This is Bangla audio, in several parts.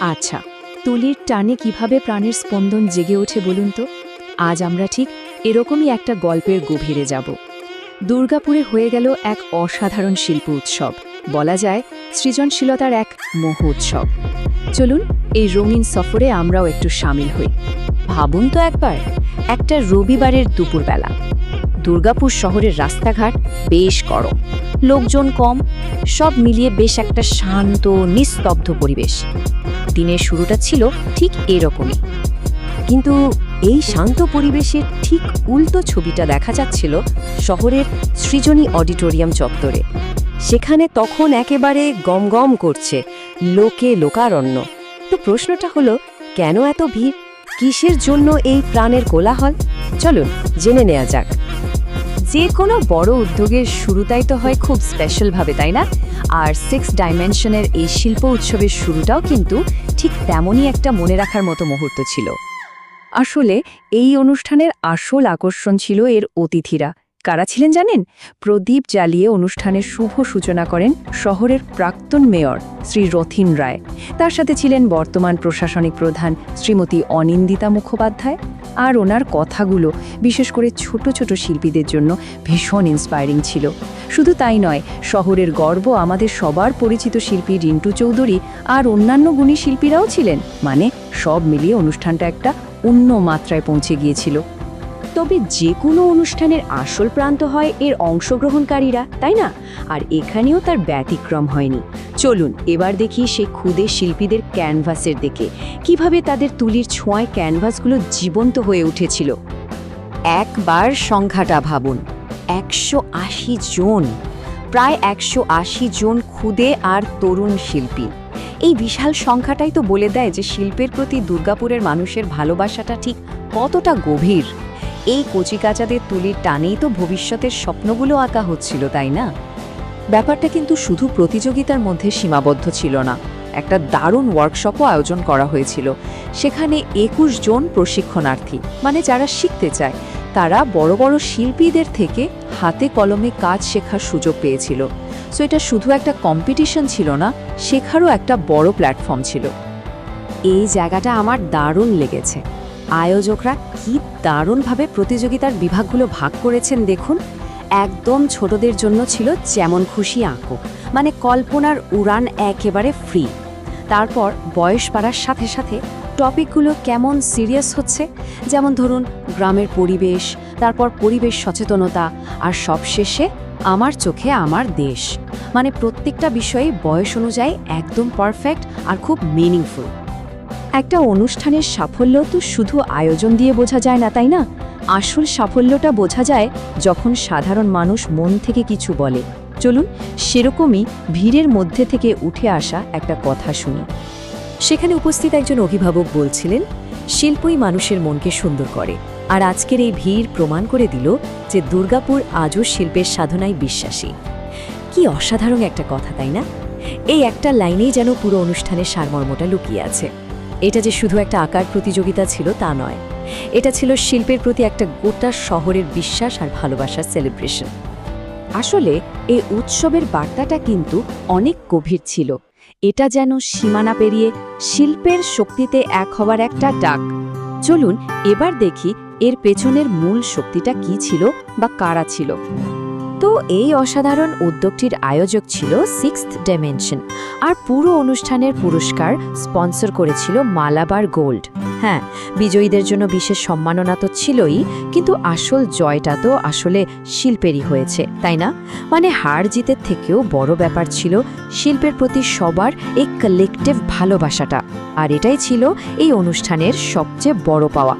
আচ্ছা তুলির টানে কীভাবে প্রাণের স্পন্দন জেগে ওঠে বলুন তো? আজ আমরা ঠিক এরকমই একটা গল্পের গভীরে যাব। দুর্গাপুরে হয়ে গেল এক অসাধারণ শিল্প উৎসব। বলা যায় সৃজনশীলতার এক মহোৎসব চলুন, এই রঙিন সফরে আমরাও একটু সামিল হই। ভাবুন তো একবার, একটা রবিবারের দুপুরবেলা। দুর্গাপুর শহরের রাস্তাঘাট বেশ গরম। লোকজন কম, সব মিলিয়ে বেশ একটা শান্ত, নিস্তব্ধ পরিবেশ। দিনের শুরুটা ছিল ঠিক এরকমই। কিন্তু এই শান্ত পরিবেশের ঠিক উল্টো ছবিটা দেখা যাচ্ছিল শহরের সৃজনী অডিটোরিয়াম চত্বরে। সেখানে তখন একেবারে গমগম করছে লোকে লোকারণ্য। তো প্রশ্নটা হলো, কেন এত ভিড়? কিসের জন্য এই প্রাণের কোলাহল? চলুন, জেনে নেওয়া যাক। যে কোনো বড় উদ্যোগের শুরুটাই তো হয় খুব স্পেশালভাবে তাই না? আর সিক্স ডাইমেনশনের এই শিল্প উৎসবের শুরুটাও কিন্তু ঠিক তেমনই একটা মনে রাখার মতো মুহূর্ত ছিল। আসলে এই অনুষ্ঠানের আসল আকর্ষণ ছিল এর অতিথিরা। কারা ছিলেন জানেন? প্রদীপ জ্বালিয়ে অনুষ্ঠানের শুভ সূচনা করেন শহরের প্রাক্তন মেয়র শ্রী রথিন রায়। তার সাথে ছিলেন বর্তমান প্রশাসনিক প্রধান শ্রীমতী অনিন্দিতা মুখোপাধ্যায়। আর ওনার কথাগুলো, বিশেষ করে ছোট ছোট শিল্পীদের জন্য ভীষণ ইন্সপায়ারিং ছিল। শুধু তাই নয়, শহরের গর্ব আমাদের সবার পরিচিত শিল্পী রিন্টু চৌধুরী আর অন্যান্য গুণী শিল্পীরাও ছিলেন। মানে সব মিলিয়ে অনুষ্ঠানটা একটা অন্য মাত্রায় পৌঁছে গিয়েছিল। তবে যে কোনো অনুষ্ঠানের আসল প্রান্ত হয় এর অংশগ্রহণকারীরা, তাই না? আর এখানেও তার ব্যতিক্রম হয়নি। চলুন, এবার দেখি সেই ক্ষুদে শিল্পীদের ক্যানভাসের দিকে। কীভাবে তাদের তুলির ছোঁয়ায় ক্যানভাসগুলো জীবন্ত হয়ে উঠেছিল? একবার সংখ্যাটা ভাবুন, একশো আশি জন, প্রায় একশো আশি জন ক্ষুদে আর তরুণ শিল্পী। এই বিশাল সংখ্যাটাই তো বলে দেয় যে শিল্পের প্রতি দুর্গাপুরের মানুষের ভালোবাসাটা ঠিক কতটা গভীর। এই কচিকাচাদের তুলির টানেই তো ভবিষ্যতের স্বপ্নগুলো আঁকা হচ্ছিল, তাই না? ব্যাপারটা কিন্তু শুধু প্রতিযোগিতার মধ্যে সীমাবদ্ধ ছিল না। একটা দারুণ ওয়ার্কশপও আয়োজন করা হয়েছিল। সেখানে একুশ জন প্রশিক্ষণার্থী মানে যারা শিখতে চায়, তারা বড় বড় শিল্পীদের থেকে হাতে কলমে কাজ শেখার সুযোগ পেয়েছিল। সো এটা শুধু একটা কম্পিটিশন ছিল না, শেখারও একটা বড় প্ল্যাটফর্ম ছিল। এই জায়গাটা আমার দারুণ লেগেছে। আয়োজকরা কি দারুণভাবে প্রতিযোগিতার বিভাগগুলো ভাগ করেছেন দেখুন। একদম ছোটদের জন্য ছিল যেমন খুশি আঁকো মানে কল্পনার উড়ান একেবারে ফ্রি তারপর বয়স বাড়ার সাথে সাথে টপিকগুলো কেমন সিরিয়াস হচ্ছে, যেমন ধরুন গ্রামের পরিবেশ, তারপর পরিবেশ সচেতনতা, আর সবশেষে আমার চোখে আমার দেশ। মানে প্রত্যেকটা বিষয়ে বয়স অনুযায়ী একদম পারফেক্ট আর খুব মিনিংফুল একটা অনুষ্ঠানের সাফল্য তো শুধু আয়োজন দিয়ে বোঝা যায় না, তাই না? আসল সাফল্যটা বোঝা যায় যখন সাধারণ মানুষ মন থেকে কিছু বলে। চলুন সেরকমই ভিড়ের মধ্যে থেকে উঠে আসা একটা কথা শুনি। সেখানে উপস্থিত একজন অভিভাবক বলছিলেন, শিল্পই মানুষের মনকে সুন্দর করে। আর আজকের এই ভিড় প্রমাণ করে দিল যে দুর্গাপুর আজও শিল্পের সাধনায় বিশ্বাসী। কি অসাধারণ একটা কথা, তাই না? এই একটা লাইনেই যেন পুরো অনুষ্ঠানের সারমর্মটা লুকিয়ে আছে। এটা যে শুধু একটা আকার প্রতিযোগিতা ছিল তা নয়। এটা ছিল শিল্পের প্রতি একটা গোটা শহরের বিশ্বাস আর ভালোবাসার সেলিব্রেশন আসলে এই উৎসবের বার্তাটা কিন্তু অনেক গভীর ছিল। এটা যেন সীমানা পেরিয়ে শিল্পের শক্তিতে এক হওয়ার একটা ডাক। চলুন এবার দেখি এর পেছনের মূল শক্তিটা কি ছিল বা কারা ছিল। তো এই অসাধারণ উদ্যোগটির আয়োজক ছিল সিক্সথ ডাইমেনশন আর পুরো অনুষ্ঠানের পুরস্কার স্পন্সর করেছিল মালাবার গোল্ড। হ্যাঁ বিজয়ীদের জন্য বিশেষ সম্মাননা তো ছিলই, কিন্তু আসল জয়টা তো আসলে শিল্পেরই হয়েছে, তাই না? মানে হার জিতের থেকেও বড় ব্যাপার ছিল শিল্পের প্রতি সবার এই কালেকটিভ ভালোবাসাটা। আর এটাই ছিল এই অনুষ্ঠানের সবচেয়ে বড় পাওয়া।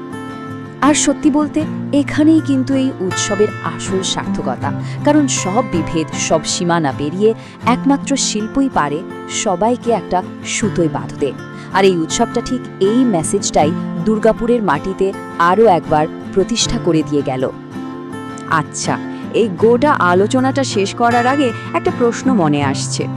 আর সত্যি বলতে, এখানেই কিন্তু এই উৎসবের আসল সার্থকতা। কারণ সব বিভেদ, সব সীমানা পেরিয়ে একমাত্র শিল্পই পারে সবাইকে একটা সুতোয় বাঁধতে। আর এই উৎসবটা ঠিক এই মেসেজটাই দুর্গাপুরের মাটিতে আরও একবার প্রতিষ্ঠা করে দিয়ে গেল। আচ্ছা এই গোটা আলোচনাটা শেষ করার আগে একটা প্রশ্ন মনে আসছে।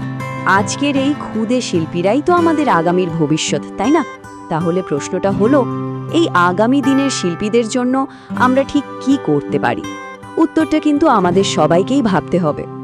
আজকের এই ক্ষুদে শিল্পীরাই তো আমাদের আগামীর ভবিষ্যৎ, তাই না? তাহলে প্রশ্নটা হলো এই আগামী দিনের শিল্পীদের জন্য আমরা ঠিক কি করতে পারি? উত্তরটা কিন্তু আমাদের সবাইকেই ভাবতে হবে।